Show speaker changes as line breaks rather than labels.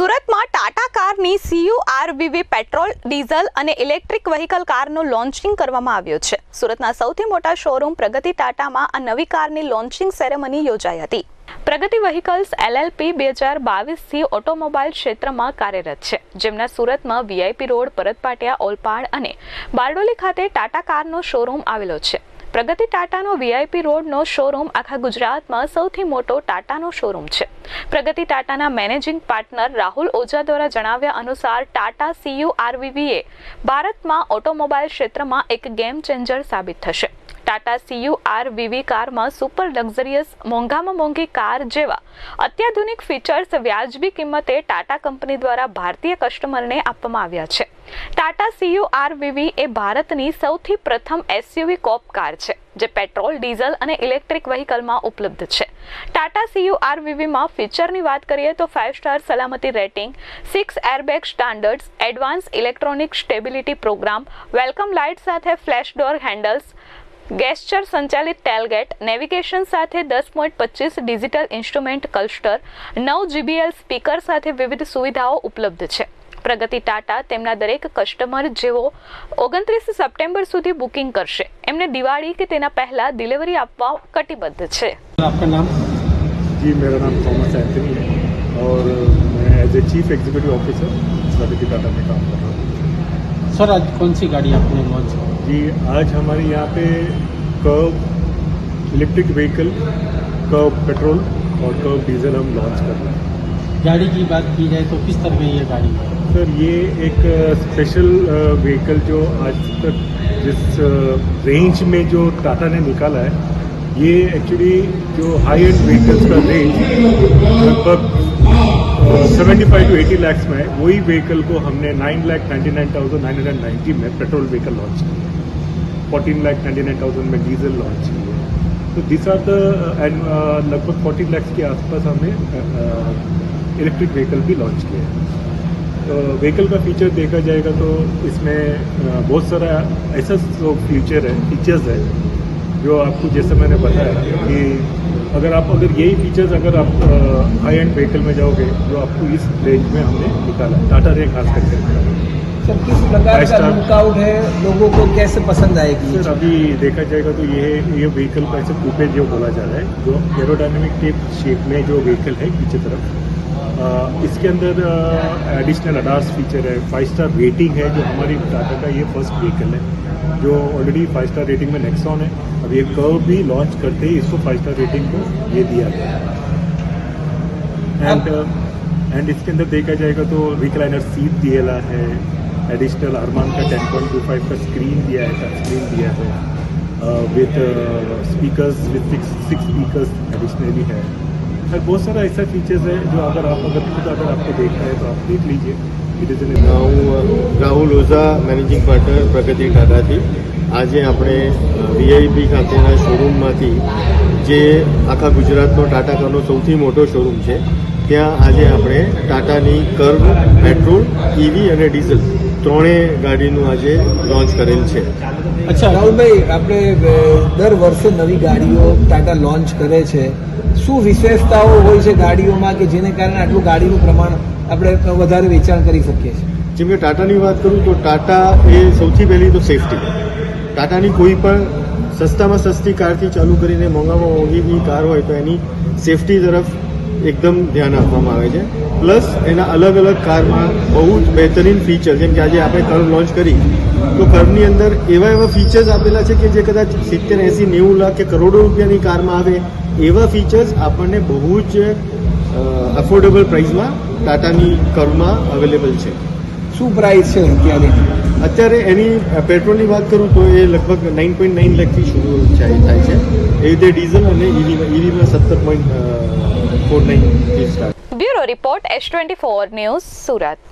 સુરતમાં ટાટા કારની C U R V V petrol, diesel અને ઇલેક્ટ્રિક વ્હીકલ કારનું લોન્ચિંગ કરવામાં આવ્યું છે. સુરતના સૌથી મોટા શોરૂમ પ્રગતિ ટાટામાં આ નવી કારની લોન્ચિંગ સેરેમની યોજાઈ હતી. પ્રગતિ વ્હીકલ્સ એલએલપી બે હજાર બાવીસથી ઓટોમોબાઈલ ક્ષેત્રમાં કાર્યરત છે, જેમના સુરતમાં વીઆઈપી રોડ પરતપાટિયા ઓલપાડ અને બારડોલી ખાતે ટાટા કારનો શોરૂમ આવેલો છે. પ્રગતિ ટાટાનો વીઆઈપી રોડનો શોરૂમ આખા ગુજરાતમાં સૌથી મોટો ટાટાનો શોરૂમ છે. પ્રગતિ ટાટાના મેનેજિંગ પાર્ટનર રાહુલ ઓઝા દ્વારા જણાવ્યા અનુસાર ટાટા સીયુઆરવીવીએ ભારતમાં ઓટોમોબાઈલ ક્ષેત્રમાં એક ગેમ ચેન્જર સાબિત થશે. ટાટા સીયુઆરવીવી કારમાં સુપર લક્ઝરિયસ મોંઘામાં મોંઘી કાર જેવા અત્યાધુનિક ફીચર્સ વ્યાજબી કિંમતે ટાટા કંપની દ્વારા ભારતીય કસ્ટમરને આપવામાં આવ્યા છે. ટાટા સીયુ આરવીવી એ ભારતની સૌથી પ્રથમ એસયુવી કોપ કાર છે, જે પેટ્રોલ, ડીઝલ અને ઇલેક્ટ્રિક વ્હીકલમાં ઉપલબ્ધ છે. ટાટા સીયુ આરવીવીમાં ફીચરની વાત કરીએ તો ફાઇવ સ્ટાર સલામતી rating six airbag standards advance electronic stability program welcome light સાથે ફ્લેશ ડોર હેન્ડલ્સ ગેસ્ચર સંચાલિત ટેલગેટ નેવિગેશન સાથે દસ પોઈન્ટ પચીસ ડિજિટલ ઇન્સ્ટ્રુમેન્ટ ક્લસ્ટર નવ જીબીએલ સ્પીકર સાથે વિવિધ સુવિધાઓ ઉપલબ્ધ છે. પ્રગતિ ટાટા તેમના દરેક કસ્ટમર જેઓ ઓગણત્રીસ સપ્ટેમ્બર સુધી બુકિંગ કરશે એમને દિવાળી કે તેના પહેલા ડિલિવરી આપવા કટિબદ્ધ છે
आपका नाम
जी मेरा नाम थॉमस एंथनी है और मैं as a chief executive officer Pragati Tata में काम कर रहा हूँ
सर आज कौन सी गाड़ी आपने लॉन्च की
जी आज हमारे यहाँ पे Curvv electric vehicle Curvv petrol और कर्व डीजल हम लॉन्च कर रहे हैं
गाड़ी की बात की जाए तो किस तरह की ये गाड़ी है
सर, ये एक स्पेशल व्हीकल जो आज तक जिस रेंज में जो टाटा ने निकाला है, ये एक्चुअली जो हाई एंड व्हीकल्स का रेंज लगभग seventy five two eighty lakhs में है, वही व्हीकल को हमने nine lakh ninety nine thousand nine hundred ninety में पेट्रोल व्हीकल लॉन्च किया। Fourteen lakh ninety nine thousand में डीजल लॉन्च किए तो दिस आर द एंड लगभग फोर्टीन लैक्स के आसपास हमने इलेक्ट्रिक व्हीकल भी लॉन्च किए हैं। व्हीकल का फीचर देखा जाएगा तो इसमें बहुत सारा ऐसा जो फीचर है फीचर्स है जो आपको जैसे मैंने बताया कि अगर आप अगर यही फीचर्स अगर आप हाई एंड व्हीकल में जाओगे जो आपको इस रेंज में हमने निकाला टाटा रे खास करके। है।
सर किस प्रकार का लुकआउट है? लोगों को कैसे पसंद आएगी?
सर अभी देखा जाएगा तो ये ये व्हीकल का ऐसे कूपे जो बोला जा रहा है जो एरोडायनेमिक टेप शेप में जो व्हीकल है पीछे तरफ़। इसके अंदर एडिशनल अडार्स फीचर है फाइव स्टार रेटिंग है जो हमारी टाटा का ये फ़र्स्ट व्हीकल है जो ऑलरेडी फाइव स्टार रेटिंग में नेक्सॉन है। अब ये कर्व भी लॉन्च करते ही इसको फाइव स्टार रेटिंग को ये दिया गया है। एंड एंड इसके अंदर देखा जाएगा तो रिक्लाइनर सीट दिया है एडिशनल अरमान का 10.25 का स्क्रीन दिया है टच स्क्रीन दिया है। With speakers with six six speakers additionally है। और बहुत सारा ऐसा फीचर्स है जो अगर आप अगर खुद अगर आपको देखना है तो आप देख लीजिए इट इज़ एन
હું રાહુલ ઓઝા મેનેજિંગ પાર્ટનર પ્રગતિ ટાટાથી આજે આપણે વીઆઈપી ખાતેના શોરૂમમાંથી જે આખા ગુજરાતનો ટાટા કારનો સૌથી મોટો શોરૂમ છે ત્યાં આજે આપણે ટાટાની કર્વ પેટ્રોલ ઈવી અને ડીઝલ ત્રણેય ગાડીનું આજે લોન્ચ કરેલ છે.
અચ્છા.
રાહુલભાઈ આપણે દર વર્ષે નવી ગાડીઓ ટાટા લોન્ચ કરે છે. શું વિશેષતાઓ હોય છે ગાડીઓમાં કે જેને કારણે આટલું ગાડીનું પ્રમાણ આપણે વધારે વેચાણ કરી શકીએ છીએ?
જેમ કે ટાટાની વાત કરું તો ટાટા એ સૌથી પહેલી તો સેફટી ટાટાની કોઈ પણ સસ્તામાં સસ્તી કારથી ચાલુ કરીને મોંઘામાં મોંઘી બી કાર હોય તો એની સેફટી તરફ એકદમ ધ્યાન આપવામાં આવે છે. પ્લસ એના અલગ અલગ કારમાં બહુ જ બહેતરીન ફીચર જેમ કે આજે આપણે કર્વ લોન્ચ કરી, તો કર્વની અંદર એવા એવા ફીચર્સ આપેલા છે કે જે કદાચ સિત્તેર, એંસી, નેવું લાખ કે કરોડો રૂપિયાની કારમાં આવે, એવા ફીચર્સ આપણને બહુ જ અફોર્ડેબલ પ્રાઇસમાં ટાટાની કર્વમાં અવેલેબલ છે.
શું પ્રાઇસ છે અત્યારે
અત્યારે એની પેટ્રોલની વાત કરું તો એ લગભગ નાઇન પોઈન્ટ નાઇન લેખથી શરૂ થાય થાય છે. એ રીતે ડીઝલ અને ઈવીમાં ઈવીમાં સત્તર point four nine
bureau report S twenty four news Surat.